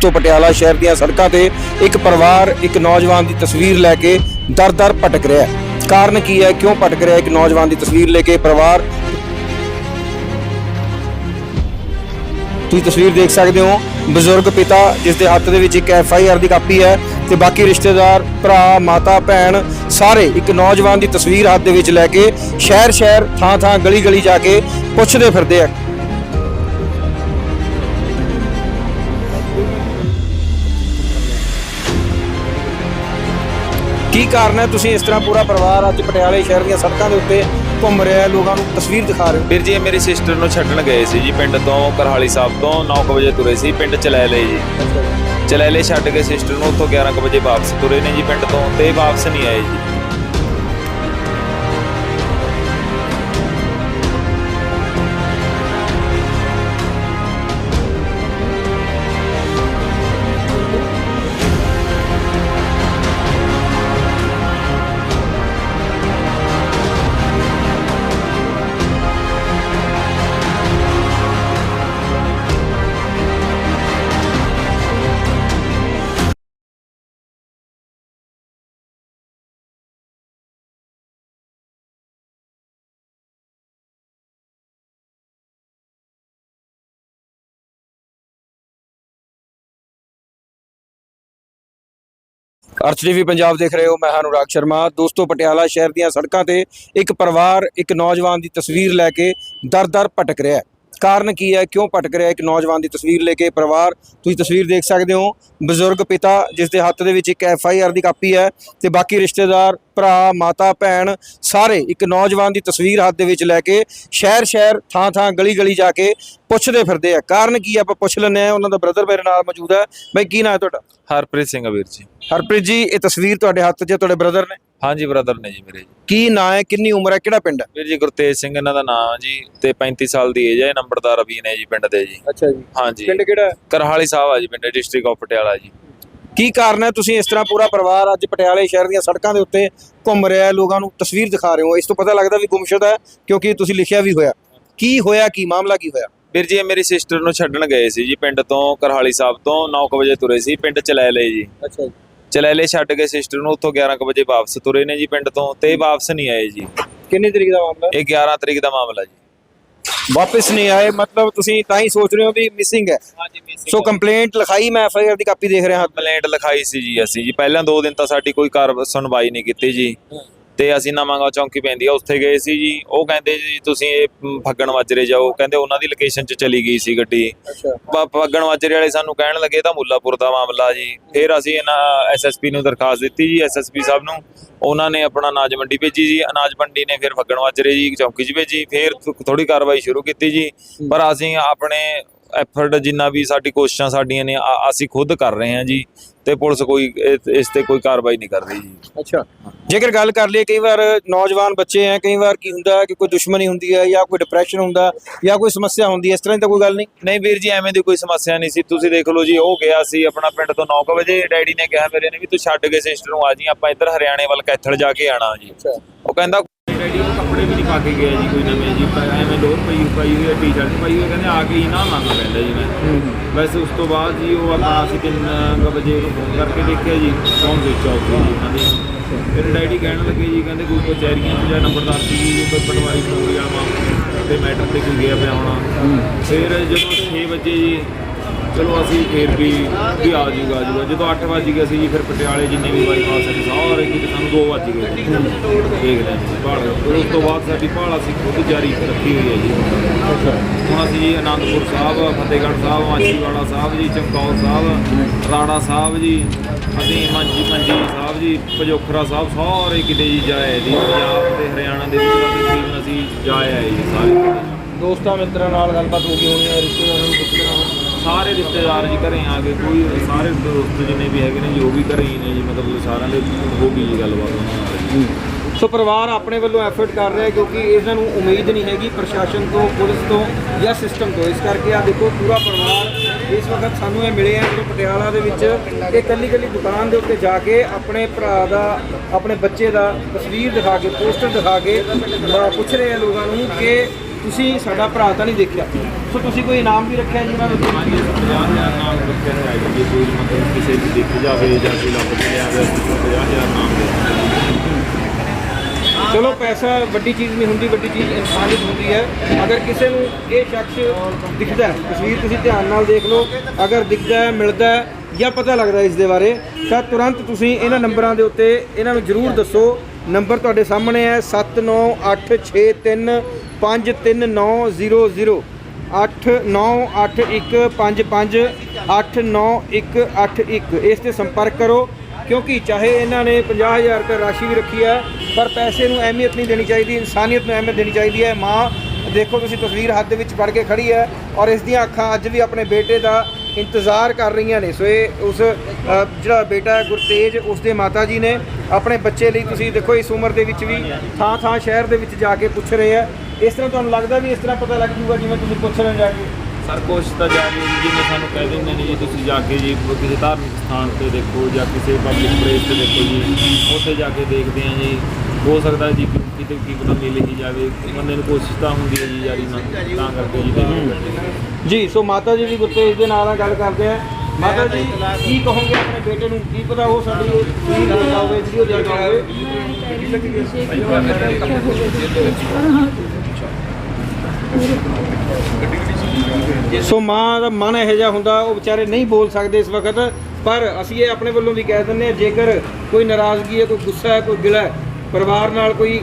ਦੋਸਤੋ ਪਟਿਆਲਾ ਸ਼ਹਿਰ ਦੀਆਂ ਸੜਕਾਂ ਤੇ ਇੱਕ ਪਰਿਵਾਰ, ਇੱਕ ਨੌਜਵਾਨ ਦੀ ਤਸਵੀਰ ਲੈ ਕੇ ਦਰ-ਦਰ ਭਟਕ ਰਿਹਾ ਹੈ। ਕਾਰਨ ਕੀ ਹੈ? ਕਿਉਂ ਭਟਕ ਰਿਹਾ ਇੱਕ ਨੌਜਵਾਨ ਦੀ ਤਸਵੀਰ ਲੈ ਕੇ ਪਰਿਵਾਰ? ਤੁਸੀਂ ਤਸਵੀਰ ਦੇਖ ਸਕਦੇ ਹੋ, ਬਜ਼ੁਰਗ ਪਿਤਾ ਜਿਸ ਦੇ ਹੱਥ ਦੇ ਵਿੱਚ ਇੱਕ ਐਫ ਆਈ ਆਰ ਦੀ ਕਾਪੀ ਹੈ ਤੇ ਬਾਕੀ ਰਿਸ਼ਤੇਦਾਰ, ਭਰਾ, ਮਾਤਾ, ਭੈਣ ਸਾਰੇ ਇੱਕ ਨੌਜਵਾਨ ਦੀ ਤਸਵੀਰ ਹੱਥ ਦੇ ਵਿੱਚ ਲੈ ਕੇ ਸ਼ਹਿਰ ਸ਼ਹਿਰ ਥਾਂ ਥਾਂ ਗਲੀ ਗਲੀ ਜਾ ਕੇ ਪੁੱਛਦੇ ਫਿਰਦੇ ਆ। ਕੀ ਕਾਰਨ ਹੈ ਤੁਸੀਂ ਇਸ ਤਰ੍ਹਾਂ ਪੂਰਾ ਪਰਿਵਾਰ ਅੱਜ ਪਟਿਆਲੇ ਸ਼ਹਿਰ ਦੀਆਂ ਸੜਕਾਂ ਦੇ ਉੱਤੇ ਘੁੰਮ ਰਿਹਾ ਹੈ? ਲੋਕਾਂ ਨੂੰ ਤਸਵੀਰ ਦਿਖਾ ਰਹੇ ਹੋ। ਵੀਰ ਜੀ ਇਹ ਮੇਰੀ ਸਿਸਟਰ ਨੂੰ ਛੱਡਣ ਗਏ ਸੀ ਜੀ ਪਿੰਡ ਤੋਂ ਕਰਹਾਲੀ ਸਾਹਿਬ ਤੋਂ 9 ਵਜੇ ਤੁਰੇ ਸੀ ਪਿੰਡ ਚਲੈਲੇ ਜੀ। ਚਲੈਲੇ ਛੱਡ ਕੇ ਸਿਸਟਰ ਨੂੰ ਉੱਥੋਂ 11 ਵਜੇ ਵਾਪਸ ਤੁਰੇ ਨੇ ਜੀ ਪਿੰਡ ਤੋਂ ਤੇ ਵਾਪਸ ਨਹੀਂ ਆਏ ਜੀ। ਅਰਥ ਟੀਵੀ ਪੰਜਾਬ ਦੇਖ ਰਹੇ ਹੋ, ਮੈਂ ਹਾਂ ਅਨੁਰਾਗ ਸ਼ਰਮਾ। ਦੋਸਤੋ, ਪਟਿਆਲਾ ਸ਼ਹਿਰ ਦੀਆਂ ਸੜਕਾਂ ਤੇ ਇੱਕ ਪਰਿਵਾਰ, ਇੱਕ ਨੌਜਵਾਨ ਦੀ ਤਸਵੀਰ ਲੈ ਕੇ ਦਰ-ਦਰ ਭਟਕ ਰਿਹਾ ਹੈ। ਕਾਰਨ ਕੀ ਹੈ? ਕਿਉਂ ਭਟਕ ਰਿਹਾ ਇੱਕ ਨੌਜਵਾਨ ਦੀ ਤਸਵੀਰ ਲੈ ਕੇ ਪਰਿਵਾਰ ਤੁਸੀਂ ਤਸਵੀਰ ਦੇਖ ਸਕਦੇ ਹੋ। ਬਜ਼ੁਰਗ ਪਿਤਾ ਜਿਸ ਦੇ ਹੱਥ ਦੇ ਵਿੱਚ ਇੱਕ ਐਫ ਆਈ ਆਰ ਦੀ ਕਾਪੀ ਹੈ ਤੇ ਬਾਕੀ ਰਿਸ਼ਤੇਦਾਰ ਭਰਾ ਮਾਤਾ ਭੈਣ ਸਾਰੇ ਇੱਕ ਨੌਜਵਾਨ ਦੀ ਤਸਵੀਰ ਹੱਥ ਦੇ ਵਿੱਚ ਲੈ ਕੇ ਸ਼ਹਿਰ ਸ਼ਹਿਰ ਥਾਂ ਥਾਂ ਗਲੀ ਗਲੀ ਜਾ ਕੇ ਪੁੱਛਦੇ ਫਿਰਦੇ ਆ। ਕਾਰਨ ਕੀ ਆਪਾਂ ਪੁੱਛ ਲੈਂਦੇ ਆ ਉਹਨਾਂ ਦਾ ਬ੍ਰਦਰ ਮੇਰੇ ਨਾਲ ਮੌਜੂਦ ਹੈ। ਬਈ ਕੀ ਨਾਂ ਹੈ ਤੁਹਾਡਾ? ਹਰਪ੍ਰੀਤ ਸਿੰਘ ਵੀਰ ਜੀ। ਹਰਪ੍ਰੀਤ ਜੀ ਇਹ ਤਸਵੀਰ ਤੁਹਾਡੇ ਹੱਥ 'ਚ ਤੁਹਾਡੇ ਬ੍ਰਦਰ ਨੇ? ਹਾਂਜੀ ਬ੍ਰਦਰ ਨੇ ਜੀ ਮੇਰੇ ਜੀ। ਕੀ ਨਾਂ ਹੈ? ਕਿੰਨੀ ਉਮਰ ਹੈ? ਕਿਹੜਾ ਪਿੰਡ ਹੈ? ਵੀਰ ਜੀ ਗੁਰਤੇਜ ਸਿੰਘ ਇਹਨਾਂ ਦਾ ਨਾਮ ਜੀ ਤੇ 35 ਸਾਲ ਦੀ ਏਜ ਹੈ ਇਹ ਨੰਬਰਦਾਰ ਅਭੀ ਨੇ ਜੀ ਪਿੰਡ ਦੇ ਜੀ। ਅੱਛਾ ਜੀ। ਹਾਂਜੀ। ਕਿਹੜਾ ਹੈ? ਕਰਹਾਲੀ ਸਾਹਿਬ ਆ ਜੀ ਪਿੰਡ ਡਿਸਟ੍ਰਿਕਟ ਆਫ ਪਟਿਆਲਾ ਜੀ। ਕੀ ਕਾਰਨ ਹੈ? ਤੁਸੀਂ ਇਸ ਤਰ੍ਹਾਂ ਪੂਰਾ ਪਰਿਵਾਰ ਅੱਜ ਪਟਿਆਲੇ ਸ਼ਹਿਰ ਦੀਆਂ ਸੜਕਾਂ ਦੇ ਉੱਤੇ ਘੁੰਮ ਰਿਹਾ ਹੈ ਲੋਕਾਂ ਨੂੰ ਤਸਵੀਰ ਦਿਖਾ ਰਹੇ ਹੋ। ਇਸ ਤੋਂ ਪਤਾ ਲੱਗਦਾ ਵੀ ਗੁੰਮਸ਼ੁਦਾ ਹੈ ਕਿਉਂਕਿ ਤੁਸੀਂ ਲਿਖਿਆ ਵੀ ਹੋਇਆ। ਕੀ ਹੋਇਆ? ਕੀ ਮਾਮਲਾ ਕੀ ਹੋਇਆ? ਵੀਰ ਜੀ ਇਹ ਮੇਰੀ ਸਿਸਟਰ ਨੂੰ ਛੱਡਣ ਗਏ ਸੀ ਜੀ ਪਿੰਡ ਤੋਂ ਕਰਹਾਲੀ ਸਾਹਿਬ ਤੋਂ 9 ਵਜੇ ਤੁਰੇ ਸੀ ਪਿੰਡ ਚਲੈਲੇ ਜੀ। ਅੱਛਾ ਜੀ। ਚਲੈਲੇ ਛੱਡ ਕੇ ਸਿਸਟਰ ਨੂੰ ਉੱਥੋਂ 11 ਵਜੇ ਵਾਪਸ ਤੁਰੇ ਨੇ ਜੀ ਪਿੰਡ ਤੋਂ ਤੇ ਵਾਪਸ ਨਹੀਂ ਆਏ ਜੀ। ਕਿੰਨੀ ਤਰੀਕ ਦਾ ਮਾਮਲਾ? ਇਹ 11 ਤਰੀਕ ਦਾ ਮਾਮਲਾ ਜੀ। ਵਾਪਸ ਨਹੀਂ ਆਏ ਮਤਲਬ ਤੁਸੀਂ ਤਾਂ ਹੀ ਸੋਚ ਰਹੇ ਹੋ ਵੀ ਮਿਸਿੰਗ ਹੈ? ਹਾਂਜੀ ਸੋ ਕੰਪਲੇਂਟ ਲਿਖਾਈ ਮੈਂ ਐਫ ਆਈ ਆਰ ਦੀ ਕਾਪੀ ਦੇਖ ਰਿਹਾ ਹਾਂ। ਕੰਪਲੇਂਟ ਲਿਖਾਈ ਸੀ ਜੀ ਅਸੀਂ ਜੀ। ਪਹਿਲਾਂ 2 ਦਿਨ ਤਾਂ ਸਾਡੀ ਕੋਈ ਕਾਰ ਸੁਣਵਾਈ ਨਹੀਂ ਕੀਤੀ ਜੀ। ਤੇ ਅਸੀਂ ਨਵਾਂਗਾ ਚੌਂਕੀ ਪੈਂਦੀ ਆ ਉੱਥੇ ਗਏ ਸੀ ਜੀ। ਉਹ ਕਹਿੰਦੇ ਜੀ ਤੁਸੀਂ ਇਹ ਫੱਗਣ ਵਾਜਰੇ ਜਾਓ। ਕਹਿੰਦੇ ਉਹਨਾਂ ਦੀ ਲੋਕੇਸ਼ਨ 'ਚ ਚਲੀ ਗਈ ਸੀ ਗੱਡੀ। ਫੱਗਣ ਵਾਜਰੇ ਵਾਲੇ ਸਾਨੂੰ ਕਹਿਣ ਲੱਗੇ ਤਾਂ ਮੁੱਲਾਪੁਰ ਦਾ ਮਾਮਲਾ ਜੀ। ਫਿਰ ਅਸੀਂ ਇਹਨਾਂ ਐਸਐਸਪੀ ਨੂੰ ਦਰਖਾਸਤ ਦਿੱਤੀ ਜੀ ਐਸਐਸਪੀ ਸਾਹਿਬ ਨੂੰ। ਉਹਨਾਂ ਨੇ ਆਪਣਾ ਅਨਾਜ ਮੰਡੀ ਭੇਜੀ ਜੀ। ਅਨਾਜ ਮੰਡੀ ਨੇ ਫਿਰ ਫੱਗਣ ਵਾਜਰੇ ਜੀ ਚੌਂਕੀ 'ਚ ਭੇਜੀ। ਫਿਰ ਥੋੜੀ ਕਾਰਵਾਈ ਸ਼ੁਰੂ ਕੀਤੀ ਜੀ। ਪਰ ਅਸੀਂ ਆਪਣੇ ਐਫਰਟ ਜਿੰਨਾ ਵੀ ਸਾਡੀ ਕੋਸ਼ਿਸ਼ਾਂ ਸਾਡੀਆਂ ਨੇ ਆ- ਅਸੀਂ ਖੁਦ ਕਰ ਰਹੇ ਹਾਂ ਜੀ ਤੇ ਪੁਲਿਸ ਕੋਈ ਇਸ ਤੇ ਕੋਈ ਕਾਰਵਾਈ ਨਹੀਂ ਕਰ ਰਹੀ ਜੀ। ਅੱਛਾ। ਜੇਕਰ ਗੱਲ ਕਰ ਲਈਏ ਕਈ ਵਾਰ ਨੌਜਵਾਨ ਬੱਚੇ ਹੈ ਕਈ ਵਾਰ ਕੀ ਹੁੰਦਾ ਹੈ ਕਿ ਕੋਈ ਦੁਸ਼ਮਣੀ ਹੁੰਦੀ ਹੈ ਜਾਂ ਕੋਈ ਡਿਪਰੈਸ਼ਨ ਹੁੰਦਾ ਜਾਂ ਕੋਈ ਸਮੱਸਿਆ ਹੁੰਦੀ ਹੈ ਇਸ ਤਰ੍ਹਾਂ ਦੀ ਤਾਂ ਕੋਈ ਗੱਲ ਨਹੀਂ। ਨਹੀਂ ਵੀਰ ਜੀ ਐਵੇਂ ਦੀ ਕੋਈ ਸਮੱਸਿਆ ਨਹੀਂ ਸੀ। ਤੁਸੀਂ ਦੇਖ ਲਓ ਜੀ ਉਹ ਗਿਆ ਸੀ ਆਪਣਾ ਪਿੰਡ ਤੋਂ 9 ਵਜੇ। ਡੈਡੀ ਨੇ ਕਿਹਾ ਮੇਰੇ ਨੇ ਵੀ ਤੂੰ ਛੱਡ ਕੇ ਸਿਸਟਰ ਨੂੰ ਆ ਜੀ ਆਪਾਂ ਇੱਧਰ ਹਰਿਆਣੇ ਵੱਲ ਕੈਥਲ ਜਾ ਕੇ ਆਣਾ ਜੀ। ਅੱਛਾ। ਉਹ ਕਹਿੰਦਾ ਡੈਡੀ ਉਹ ਕੱਪੜੇ ਵੀ ਨਹੀਂ ਪਾ ਕੇ ਗਿਆ ਜੀ ਕੋਈ ਨਵੇਂ ਜੀ। ਪ- ਐਵੇਂ ਲੋਰ ਪਈ ਪਾਈ ਹੋਈ ਹੈ ਟੀ-ਸ਼ਰਟ ਪਾਈ ਹੋਈ ਹੈ ਕਹਿੰਦੇ ਆ ਕੇ ਹੀ ਨਾ ਮੰਗ ਪੈਂਦਾ ਜੀ ਮੈਂ। ਵੈਸੇ ਉਸ ਤੋਂ ਬਾਅਦ ਜੀ ਉਹ ਆਪਣਾ ਅਸੀਂ ਤਿੰਨ ਕੁ ਵਜੇ ਉਹਨੂੰ ਫੋਨ ਕਰਕੇ ਦੇਖਿਆ ਜੀ ਫੋਨ ਸਵਿਚ ਆਫ ਸੀ ਜੀ ਉਹਨਾਂ ਦੇ। ਫਿਰ ਡੈਡੀ ਕਹਿਣ ਲੱਗੇ ਜੀ ਕਹਿੰਦੇ ਕੋਈ ਕਚਹਿਰੀਆਂ 'ਚ ਜਾਂ ਨੰਬਰਦਾਰ ਸੀ ਜੀ ਕੋਈ ਪਟਵਾਰੀ ਵਾਲਾ ਮਾਮਲਾ ਤੇ ਮੈਟਰ ਤੇ ਕੋਈ ਗਿਆ ਪਿਆ ਹੋਣਾ। ਫਿਰ ਜਦੋਂ 6 ਵਜੇ ਜੀ ਚਲੋ ਅਸੀਂ ਫਿਰ ਵੀ ਵੀ ਆ ਜੂਗਾ ਆ ਜੂਗਾ। ਜਦੋਂ 8 ਵਜ ਗਏ ਸੀ ਜੀ ਫਿਰ ਪਟਿਆਲੇ ਜਿੰਨੇ ਵੀ ਬਾਈਪਾਸ ਨੇ ਸਾਰੇ ਕਿਤੇ ਸਾਨੂੰ 2 ਵਜ ਗਏ। ਦੇਖ ਜੀ ਭਾਲ। ਫਿਰ ਉਸ ਤੋਂ ਬਾਅਦ ਸਾਡੀ ਭਾਲ ਅਸੀਂ ਖੁਦ ਜਾਰੀ ਰੱਖੀ ਹੋਈ ਹੈ ਜੀ। ਹੁਣ ਅਸੀਂ ਜੀ ਆਨੰਦਪੁਰ ਸਾਹਿਬ ਫਤਿਹਗੜ੍ਹ ਸਾਹਿਬ ਮਾਛੀਵਾੜਾ ਸਾਹਿਬ ਜੀ ਚਮਕੌਰ ਸਾਹਿਬ ਰਾੜਾ ਸਾਹਿਬ ਜੀ ਅਸੀਂ ਮੰਜੀ ਮੰਜੀ ਸਾਹਿਬ ਜੀ ਪਜੋਖਰਾ ਸਾਹਿਬ ਸਾਰੇ ਕਿਤੇ ਜੀ ਜਾਏ ਜੀ। ਪੰਜਾਬ ਤੇ ਹਰਿਆਣਾ ਦੇ ਵਿੱਚ ਅਸੀਂ ਜਾਏ ਆਏ ਜੀ ਸਾਰੇ। ਦੋਸਤਾਂ ਮਿੱਤਰਾਂ ਨਾਲ ਗੱਲਬਾਤ ਹੋ ਗਈ ਹੋਣੀ ਹੈ ਰਿਸ਼ਤੇਦਾਰਾਂ ਨੂੰ ਪੁੱਛਣਾ ਸਾਰੇ ਰਿਸ਼ਤੇਦਾਰ ਜੀ ਘਰੇ ਆ ਕੇ ਕੋਈ ਸਾਰੇ ਦੋਸਤ ਜਿੰਨੇ ਵੀ ਹੈਗੇ ਨੇ ਜੀ, ਉਹ ਵੀ ਘਰੇ ਹੀ ਨੇ ਜੀ, ਮਤਲਬ ਸਾਰਿਆਂ ਦੇ ਹੋ ਗਈ ਜੀ ਗੱਲਬਾਤ। ਉਹਨਾਂ ਨਾਲ ਸੋ ਪਰਿਵਾਰ ਆਪਣੇ ਵੱਲੋਂ ਐਫਰਟ ਕਰ ਰਿਹਾ ਹੈ ਕਿਉਂਕਿ ਇਹਨਾਂ ਨੂੰ ਉਮੀਦ ਨਹੀਂ ਹੈਗੀ ਪ੍ਰਸ਼ਾਸਨ ਤੋਂ, ਪੁਲਿਸ ਤੋਂ ਜਾਂ ਸਿਸਟਮ ਤੋਂ। ਇਸ ਕਰਕੇ ਆ ਦੇਖੋ ਪੂਰਾ ਪਰਿਵਾਰ ਇਸ ਵਕਤ ਸਾਨੂੰ ਇਹ ਮਿਲੇ ਆ ਜਦੋਂ ਪਟਿਆਲਾ ਦੇ ਵਿੱਚ ਇਹ ਕੱਲੀ ਕੱਲੀ ਦੁਕਾਨ ਦੇ ਉੱਤੇ ਜਾ ਕੇ ਆਪਣੇ ਭਰਾ ਦਾ, ਆਪਣੇ ਬੱਚੇ ਦਾ ਤਸਵੀਰ ਦਿਖਾ ਕੇ, ਪੋਸਟਰ ਦਿਖਾ ਕੇ ਪੁੱਛ ਰਹੇ ਆ ਲੋਕਾਂ ਨੂੰ ਕਿ ਤੁਸੀਂ ਸਾਡਾ ਭਰਾ ਤਾਂ ਨਹੀਂ ਦੇਖਿਆ। ਸੋ ਤੁਸੀਂ ਕੋਈ ਇਨਾਮ ਵੀ ਰੱਖਿਆ ਜਿਹਨਾਂ ਵਿੱਚ ਹਾਂਜੀ 50000 ਨਾਮ ਰੱਖਿਆ ਹੋਇਆ ਹੈ ਜੀ ਕੋਈ ਮਤਲਬ ਕਿਸੇ ਦੀ ਦਿੱਖ ਜਾਵੇ ਜਾਂ ਕੋਈ ਲੱਭ ਕੇ ਅਸੀਂ 50000 ਨਾਮ। ਚਲੋ ਪੈਸਾ ਵੱਡੀ ਚੀਜ਼ ਨਹੀਂ ਹੁੰਦੀ ਵੱਡੀ ਚੀਜ਼ ਇਨਸਾਨੀਅਤ ਹੁੰਦੀ ਹੈ। ਅਗਰ ਕਿਸੇ ਨੂੰ ਇਹ ਸ਼ਖਸ ਦਿਖਦਾ ਹੈ ਤਸਵੀਰ ਤੁਸੀਂ ਧਿਆਨ ਨਾਲ ਦੇਖ ਲਓ। ਅਗਰ ਦਿਖਦਾ ਹੈ ਮਿਲਦਾ ਹੈ ਜਾਂ ਪਤਾ ਲੱਗਦਾ ਇਸ ਦੇ ਬਾਰੇ ਤਾਂ ਤੁਰੰਤ ਤੁਸੀਂ ਇਹਨਾਂ ਨੰਬਰਾਂ ਦੇ ਉੱਤੇ ਇਹਨਾਂ ਨੂੰ ਜ਼ਰੂਰ ਦੱਸੋ। ਨੰਬਰ ਤੁਹਾਡੇ ਸਾਹਮਣੇ ਹੈ 7986353900 8981558981 ਇਸ ਤੇ ਸੰਪਰਕ ਕਰੋ, ਕਿਉਂਕਿ ਚਾਹੇ ਇਹਨਾਂ ਨੇ 50000 ਰੁਪਏ ਰਾਸ਼ੀ ਵੀ ਰੱਖੀ ਹੈ, ਪਰ ਪੈਸੇ ਨੂੰ ਅਹਿਮੀਅਤ ਨਹੀਂ ਦੇਣੀ ਚਾਹੀਦੀ, ਇਨਸਾਨੀਅਤ ਨੂੰ ਅਹਿਮੀਅਤ ਦੇਣੀ ਚਾਹੀਦੀ ਹੈ। ਮਾਂ, ਦੇਖੋ ਤੁਸੀਂ ਤਸਵੀਰ ਹੱਥ ਦੇ ਵਿੱਚ ਫੜ ਕੇ ਖੜੀ ਹੈ ਔਰ ਇਸ ਦੀਆਂ ਅੱਖਾਂ ਅੱਜ ਵੀ ਆਪਣੇ ਬੇਟੇ ਦਾ ਇੰਤਜ਼ਾਰ ਕਰ ਰਹੀਆਂ ਨੇ। ਸੋ ਇਹ ਉਸ ਜਿਹੜਾ ਬੇਟਾ ਹੈ ਗੁਰਤੇਜ, ਉਸ ਦੇ ਮਾਤਾ ਜੀ ਨੇ ਆਪਣੇ ਬੱਚੇ ਲਈ ਤੁਸੀਂ ਦੇਖੋ ਇਸ ਉਮਰ ਦੇ ਵਿੱਚ ਵੀ ਥਾਂ ਥਾਂ ਸ਼ਹਿਰ ਦੇ ਵਿੱਚ ਜਾ ਕੇ ਪੁੱਛ ਰਹੇ ਆ ਇਸ ਤਰ੍ਹਾਂ ਤੁਹਾਨੂੰ ਲੱਗਦਾ ਵੀ ਇਸ ਤਰ੍ਹਾਂ ਪਤਾ ਲੱਗ ਜੂਗਾ ਜਿਵੇਂ ਤੁਸੀਂ ਪੁੱਛ ਰਹੇ ਹੋ ਜਾ ਕੇ ਸਰ ਕੋਸ਼ਿਸ਼ ਤਾਂ ਜਾਰੀ ਹੈ ਜੀ, ਜਿਵੇਂ ਸਾਨੂੰ ਕਹਿ ਦਿੰਦੇ ਨੇ ਜੀ ਤੁਸੀਂ ਜਾ ਕੇ ਜੀ ਕਿਸੇ ਧਾਰਮਿਕ ਸਥਾਨ ਤੇ ਦੇਖੋ ਜਾਂ ਕਿਸੇ ਪਬਲਿਕ ਪਲੇਸ ਤੇ ਦੇਖੋ ਜੀ ਉੱਥੇ ਜਾ ਕੇ ਦੇਖਦੇ ਆ ਜੀ ਹੋ ਸਕਦਾ ਜੀ ਕਿ ਕਿਤੇ ਕੀ ਪਤਾ ਮਿਲ ਹੀ ਜਾਵੇ ਬੰਦੇ ਨੂੰ ਕੋਸ਼ਿਸ਼ ਤਾਂ ਹੁੰਦੀ ਹੈ ਜੀ ਜਾਰੀ ਨਾ ਤਾਂ ਕਰਕੇ ਜੀ ਜੀ ਸੋ ਮਾਤਾ ਜੀ ਵੀ ਗੁਰਤੇਜ ਦੇ ਨਾਲ ਨਾਲ ਗੱਲ ਕਰਦੇ ਆ ਮਾਤਾ ਜੀ ਕੀ ਕਹੋਗੇ ਆਪਣੇ ਬੇਟੇ ਨੂੰ ਕੀ ਪਤਾ ਉਹ ਸਾਡੀ ਉਹ ਤਸਵੀਰ ਦੇਖਦਾ ਹੋਵੇ ਵੀਡੀਓ ਦੇਖਦਾ ਹੋਵੇ ਸੋ ਮਾਂ ਦਾ ਮਨ ਇਹੋ ਜਿਹਾ ਹੁੰਦਾ ਉਹ ਵਿਚਾਰੇ ਨਹੀਂ ਬੋਲ ਸਕਦੇ ਇਸ ਵਕਤ ਪਰ ਅਸੀਂ ਇਹ ਆਪਣੇ ਵੱਲੋਂ ਵੀ ਕਹਿ ਦਿੰਦੇ ਹਾਂ ਜੇਕਰ ਕੋਈ ਨਾਰਾਜ਼ਗੀ ਹੈ ਕੋਈ ਗੁੱਸਾ ਹੈ ਕੋਈ ਗਿਲਾ ਹੈ ਪਰਿਵਾਰ ਨਾਲ ਕੋਈ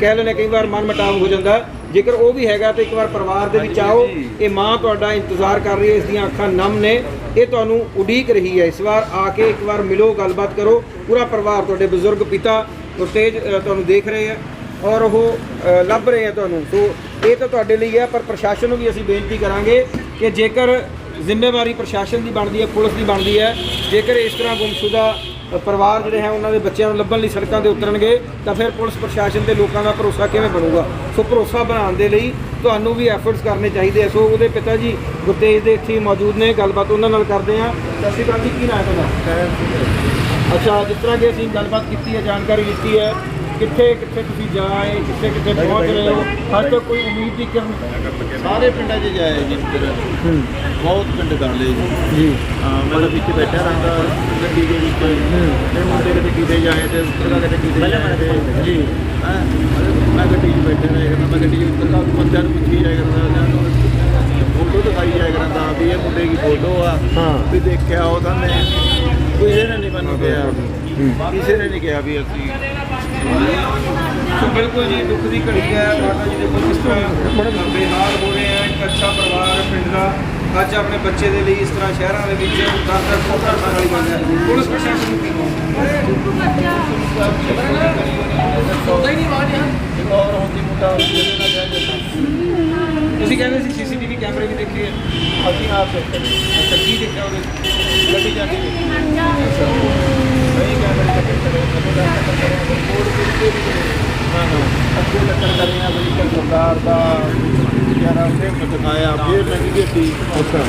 ਕਹਿ ਲੈਣੇ ਕਈ ਵਾਰ ਮਨ ਮਟਾਵ ਹੋ ਜਾਂਦਾ। ਜੇਕਰ ਉਹ ਵੀ ਹੈਗਾ ਤਾਂ ਇੱਕ ਵਾਰ ਪਰਿਵਾਰ ਦੇ ਵਿੱਚ ਆਓ ਇਹ ਮਾਂ ਤੁਹਾਡਾ ਇੰਤਜ਼ਾਰ ਕਰ ਰਹੀ ਹੈ ਇਸ ਦੀਆਂ ਅੱਖਾਂ ਨਮ ਨੇ ਇਹ ਤੁਹਾਨੂੰ ਉਡੀਕ ਰਹੀ ਹੈ ਇਸ ਵਾਰ ਆ ਕੇ ਇੱਕ ਵਾਰ ਮਿਲੋ ਗੱਲਬਾਤ ਕਰੋ ਪੂਰਾ ਪਰਿਵਾਰ ਤੁਹਾਡੇ ਬਜ਼ੁਰਗ ਪਿਤਾ ਗੁਰਤੇਜ ਤੁਹਾਨੂੰ ਦੇਖ ਰਹੇ ਆ ਔਰ ਉਹ ਲੱਭ ਰਹੇ ਆ ਤੁਹਾਨੂੰ ਸੋ ਇਹ ਤਾਂ ਤੁਹਾਡੇ ਲਈ ਹੈ ਪਰ ਪ੍ਰਸ਼ਾਸਨ ਨੂੰ ਵੀ ਅਸੀਂ ਬੇਨਤੀ ਕਰਾਂਗੇ ਕਿ ਜੇਕਰ ਜ਼ਿੰਮੇਵਾਰੀ ਪ੍ਰਸ਼ਾਸਨ ਦੀ ਬਣਦੀ ਹੈ ਪੁਲਿਸ ਦੀ ਬਣਦੀ ਹੈ ਜੇਕਰ ਇਸ ਤਰ੍ਹਾਂ ਗੁੰਮਸ਼ੁਦਾ ਪਰਿਵਾਰ ਜਿਹੜੇ ਹੈ ਉਹਨਾਂ ਦੇ ਬੱਚਿਆਂ ਨੂੰ ਲੱਭਣ ਲਈ ਸੜਕਾਂ ਤੇ ਉਤਰਨਗੇ ਤਾਂ ਫਿਰ ਪੁਲਿਸ ਪ੍ਰਸ਼ਾਸਨ ਤੇ ਲੋਕਾਂ ਦਾ ਭਰੋਸਾ ਕਿਵੇਂ ਬਣੂਗਾ? ਸੋ ਭਰੋਸਾ ਬਣਾਉਣ ਦੇ ਲਈ ਤੁਹਾਨੂੰ ਵੀ ਐਫਰਟਸ ਕਰਨੇ ਚਾਹੀਦੇ ਸੋ ਉਹਦੇ ਪਿਤਾ ਜੀ ਗੁਰਤੇਜ ਦੇ ਇੱਥੇ ਮੌਜੂਦ ਨੇ ਗੱਲਬਾਤ ਉਹਨਾਂ ਨਾਲ ਕਰਦੇ ਆ ਅਕਾਲ ਜੀ ਕੀ ਨਾਮ ਹੈ ਤੁਹਾਡਾ? ਅੱਛਾ ਜਿਸ ਤਰ੍ਹਾਂ ਕਿ ਅਸੀਂ ਗੱਲਬਾਤ ਕੀਤੀ ਹੈ ਜਾਣਕਾਰੀ ਲਿੱਤੀ ਹੈ ਕਿੱਥੇ ਕਿੱਥੇ ਤੁਸੀਂ ਜਾਏ ਕਿੱਥੇ ਕਿੱਥੇ ਪਹੁੰਚ ਰਹੇ ਹੋ ਹਜੇ ਤੱਕ ਕੋਈ ਉਮੀਦ ਦੀ ਕਿਰਨ ਸਾਰੇ ਪਿੰਡਾਂ 'ਚ ਜਾਏ ਜੀ ਫਿਰ ਬਹੁਤ ਪਿੰਡ ਕਰ ਲਏ ਜੀ। ਮੈਂ ਤਾਂ ਵਿੱਚ ਬੈਠਾ ਰਹਿੰਦਾ ਗੱਡੀ ਦੇ ਵਿੱਚ। ਤੇ ਮੁੰਡੇ ਕਿਤੇ ਕਿਤੇ ਜਾਏ ਤੇ ਉਤਰਦਾ ਕਿਤੇ ਕਿਤੇ ਜਾਏ ਜੀ। ਹੈਂ? ਮੈਂ ਗੱਡੀ 'ਚ ਬੈਠਾ ਰਹਿ ਕਰਦਾ ਮੈਂ ਗੱਡੀ 'ਚ ਉਤਰਦਾ ਬੰਦਿਆਂ ਨੂੰ ਪੁੱਛੀ ਜਾਇਆ ਕਰਦਾ ਫੋਟੋ ਦਿਖਾਈ ਜਾਇਆ ਕਰਦਾ ਵੀ ਇਹ ਮੁੰਡੇ ਦੀ ਫੋਟੋ ਆ। ਹਾਂ। ਵੀ ਦੇਖਿਆ ਉਹਦਾ ਨੇ ਕਿਸੇ ਨੇ ਨਹੀਂ ਮੈਨੂੰ ਕਿਹਾ ਕਿਸੇ ਨੇ ਨਹੀਂ ਕਿਹਾ ਵੀ ਅਸੀਂ ਸੋ ਬਿਲਕੁਲ ਜੀ, ਦੁੱਖ ਦੀ ਘੜੀ ਹੈ, ਮਾਤਾ ਜੀ ਦੇ ਕੋਲ ਕਿਸ ਤਰ੍ਹਾਂ ਬੇਹਾਲ ਹੋ ਰਹੇ ਹੈ, ਇੱਕ ਅੱਛਾ ਪਰਿਵਾਰ ਹੈ ਪਿੰਡ ਦਾ। ਅੱਜ ਆਪਣੇ ਬੱਚੇ ਦੇ ਲਈ ਇਸ ਤਰ੍ਹਾਂ ਸ਼ਹਿਰਾਂ ਦੇ ਵਿੱਚ ਦਸ ਦਸ ਕੋਠਾ ਖਾਣ ਵਾਲੀ ਗੱਲ ਹੈ। ਪੁਲਿਸ ਪ੍ਰਸ਼ਾਸਨ ਨੂੰ ਕੀ ਤੁਸੀਂ ਕਹਿੰਦੇ ਸੀ ਸੀਸੀਟੀਵੀ ਕੈਮਰੇ ਵੀ ਦੇਖੇ ਅਸੀਂ ਆਪ ਦੇਖੇ ਅੱਛਾ ਕੀ ਦੇਖਿਆ ਉਹਦੇ ਵਿੱਚ? ਗੱਡੀ ਜਾਂਦੀ ਸਹੀ ਕੈਮਰੇ ਚੱਕਰ ਕਰੇ ਉਹਦਾ ਚੱਕਰ ਕਰੇ ਕੋਡ ਕਿਤੇ ਵੀ ਹਾਂ ਹਾਂ ਅੱਗੇ ਟੱਕਰ ਕਰੀਆਂ ਸਰਦਾਰ ਦਾ ਯਾਰਾ ਉਹਨੇ ਮਤਕਾਇਆ ਫਿਰ ਲੱਗੀ ਗੱਡੀ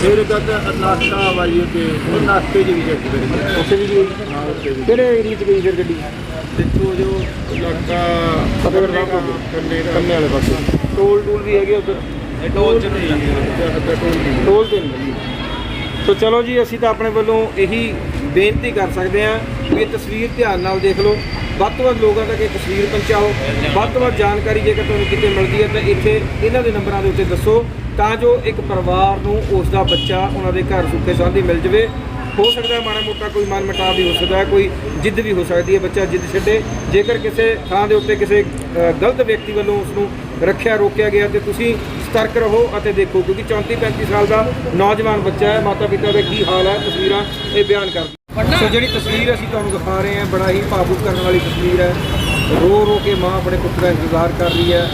ਫਿਰ ਗੱਦ ਨਾਸ਼ਤਾ ਵਾਲੀ ਤੇ ਉਹ ਨਾਸ਼ਤੇ ਜੀ ਵੀ ਚੱਕ ਕਰੀ ਉੱਥੇ ਵੀ ਗਈ ਕਿਹੜੇ ਏਰੀਆ 'ਚ ਗਈ ਫਿਰ ਗੱਡੀ? ਦੇਖੋ ਜੋ ਤੋਂ ਕੰਨੇ ਕੰਨੇ ਵਾਲੇ ਪਾਸੇ। ਟੋਲ ਟੂਲ ਵੀ ਹੈਗੇ ਉਧਰ। ਟੋਲ ਚ ਨਹੀਂ ਟੋਲ ਤੇ ਨਹੀਂ ਸੋ ਚਲੋ ਜੀ ਅਸੀਂ ਤਾਂ ਆਪਣੇ ਵੱਲੋਂ ਇਹੀ ਬੇਨਤੀ ਕਰ ਸਕਦੇ ਹਾਂ ਵੀ ਇਹ ਤਸਵੀਰ ਧਿਆਨ ਨਾਲ ਦੇਖ ਲਓ। ਵੱਧ ਤੋਂ ਵੱਧ ਲੋਕਾਂ ਤੱਕ ਇਹ ਤਸਵੀਰ ਪਹੁੰਚਾਓ। ਵੱਧ ਤੋਂ ਵੱਧ ਜਾਣਕਾਰੀ ਜੇਕਰ ਤੁਹਾਨੂੰ ਕਿਤੇ ਮਿਲਦੀ ਹੈ ਤਾਂ ਇੱਥੇ ਇਹਨਾਂ ਦੇ ਨੰਬਰਾਂ ਦੇ ਉੱਤੇ ਦੱਸੋ ਤਾਂ ਜੋ ਇੱਕ ਪਰਿਵਾਰ ਨੂੰ ਉਸ ਦਾ ਬੱਚਾ ਉਹਨਾਂ ਦੇ ਘਰ ਸੁੱਖੇ ਸਾਂਦੀ ਮਿਲ ਜਵੇ। ਹੋ ਸਕਦਾ ਹੈ ਮਾੜਾ ਮੋਟਾ ਕੋਈ ਮਨ ਮਟਾਵ ਵੀ ਹੋ ਸਕਦਾ ਹੈ, ਕੋਈ ਜਿੱਦ ਵੀ ਹੋ ਸਕਦੀ ਹੈ, ਬੱਚਾ ਜਿੱਦ ਛੱਡੇ। ਜੇਕਰ ਕਿਸੇ ਥਾਂ ਦੇ ਉੱਤੇ ਕਿਸੇ ਗਲਤ ਵਿਅਕਤੀ ਵੱਲੋਂ ਉਸ ਨੂੰ ਰੱਖਿਆ, ਰੋਕਿਆ ਗਿਆ ਤੇ ਤੁਸੀਂ ਸਤਰਕ ਰਹੋ ਅਤੇ ਦੇਖੋ ਕਿਉਂਕਿ 34 35 ਸਾਲ ਦਾ ਨੌਜਵਾਨ ਬੱਚਾ ਹੈ ਮਾਤਾ ਪਿਤਾ ਦਾ ਕੀ ਹਾਲ ਹੈ, ਤਸਵੀਰਾਂ ਇਹ ਬਿਆਨ ਕਰਦੀ ਸੋ ਜਿਹੜੀ ਤਸਵੀਰ ਅਸੀਂ ਤੁਹਾਨੂੰ ਦਿਖਾ ਰਹੇ ਹਾਂ, ਬੜਾ ਹੀ ਭਾਵੁਕ ਕਰਨ ਵਾਲੀ ਤਸਵੀਰ ਹੈ। ਰੋ ਰੋ ਕੇ ਮਾਂ ਆਪਣੇ ਪੁੱਤ ਦਾ ਇੰਤਜ਼ਾਰ ਕਰ ਰਹੀ ਹੈ।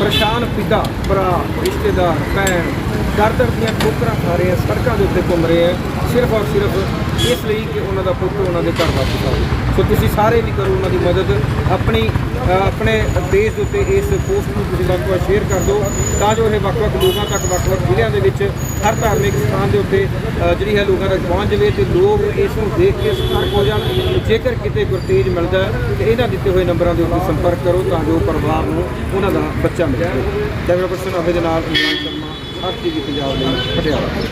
ਪਰੇਸ਼ਾਨ ਪਿਤਾ, ਭਰਾ, ਰਿਸ਼ਤੇਦਾਰ, ਭੈਣ ਦਰ ਦਰ ਦੀਆਂ ਠੋਕਰਾਂ ਖਾ ਰਹੇ ਆ ਸੜਕਾਂ ਦੇ ਉੱਤੇ ਘੁੰਮ ਰਹੇ ਆ ਸਿਰਫ ਔਰ ਸਿਰਫ ਇਸ ਲਈ ਕਿ ਉਹਨਾਂ ਦਾ ਪੁੱਤ ਉਹਨਾਂ ਦੇ ਘਰ ਵਾਪਸ ਆਵੇ। ਸੋ ਤੁਸੀਂ ਸਾਰੇ ਵੀ ਕਰੋ ਉਹਨਾਂ ਦੀ ਮਦਦ। ਆਪਣੀ ਆਪਣੇ ਪੇਜ ਦੇ ਉੱਤੇ ਇਸ ਪੋਸਟ ਨੂੰ ਤੁਸੀਂ ਵੱਧ ਤੋਂ ਵੱਧ ਸ਼ੇਅਰ ਕਰ ਦਿਓ, ਤਾਂ ਜੋ ਇਹ ਵੱਖ-ਵੱਖ ਲੋਕਾਂ ਤੱਕ ਵੱਖ-ਵੱਖ ਜ਼ਿਲ੍ਹਿਆਂ ਦੇ ਵਿੱਚ ਹਰ ਧਾਰਮਿਕ ਸਥਾਨ ਦੇ ਉੱਤੇ ਜਿਹੜੀ ਹੈ ਲੋਕਾਂ ਤੱਕ ਪਹੁੰਚ ਜਾਵੇ ਤੇ ਲੋਕ ਇਸ ਨੂੰ ਦੇਖ ਕੇ ਸਤਰਕ ਹੋ ਜਾਣ। ਜੇਕਰ ਕਿਤੇ ਗੁਰਤੇਜ ਮਿਲਦਾ ਹੈ, ਤੇ ਇਹਨਾਂ ਦਿੱਤੇ ਹੋਏ ਨੰਬਰਾਂ ਦੇ ਉੱਤੇ ਸੰਪਰਕ ਕਰੋ ਤਾਂ ਜੋ ਪਰਿਵਾਰ ਨੂੰ ਉਹਨਾਂ ਦਾ ਬੱਚਾ ਮਿਲੇ। ਕੈਮਰਾ ਪਰਸਨ ਅਭੇ ਦੇ ਨਾਲ ਇਮਰਾਨ ਸ਼ਰਮਾ ਹਰ ਟੀਵੀ ਪੰਜਾਬ ਲਈ ਪਟਿਆਲਾ।